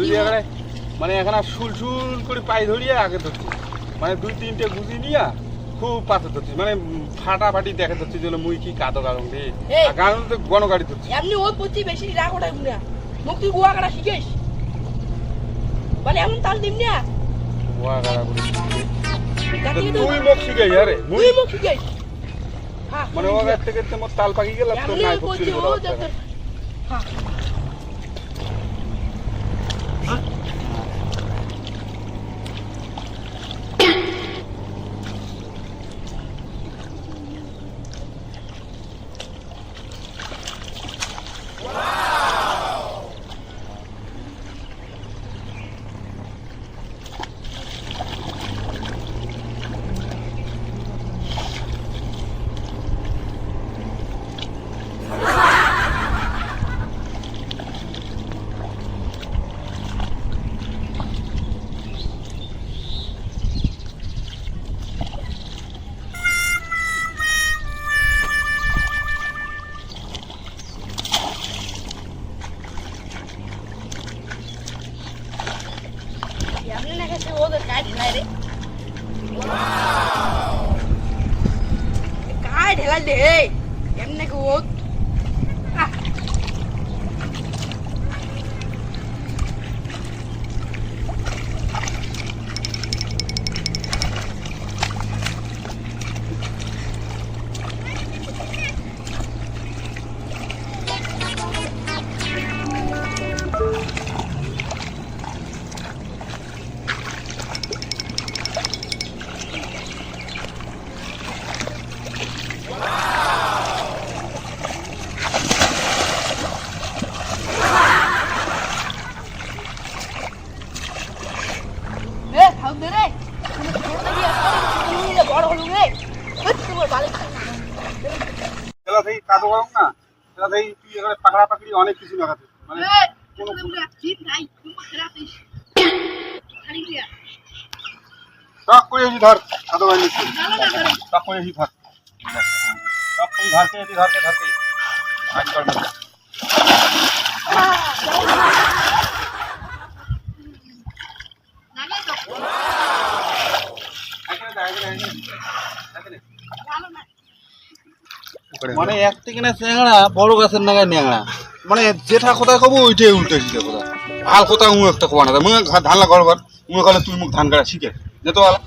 তুই যে এখানে মানে এখানে শুল শুল করে পাই ধরিয়ে আগে ধরছিস মানে দুই তিনটে গুজি নিয়ে খুব পাথর ধরছিস মানে ফাটাফাটি দেখে ধরছিস যেন মুই কি কাতো গাড়ং রে। আর গাড়ং তো গণগাড়ি ধরছিস এমনি ওর প্রতি বেশি রাগ ওঠাই না মুখ তুই গুয়া কাটা শিখেস মানে এমন তাল দিম না। গোয়া গাড়া করে তুই মুখ শিখে আরে? মুই মুখ হ্যাঁ মানে ও থেকে মোর তাল পাকি গেলাম তো নাই ওর ও হ্যাঁ এমনি 这我的赶紧来的。哇哦。赶来领 পাকড়ি অনেক কিছু লাগাতে মানে টক করে এসি ধর না করে টক করে এসি ধর টক করে ধরতে এসি ধরতে ধরতে আজ কর না লাগে তো এখানে দা এখানে এখানে ভালো না মানে এক থেকে না চ্যাংড়া বড় গাছের নাগায় ন্যাংড়া। মানে যেটা কথা কব ওইটাই উল্টে দিতে কথা ভালো কথা মুখ একটা কবা না। মুখ ধান লাগাবার মুখ কলে তুই মুখ ধান কাটা শিখে। যেত আলা।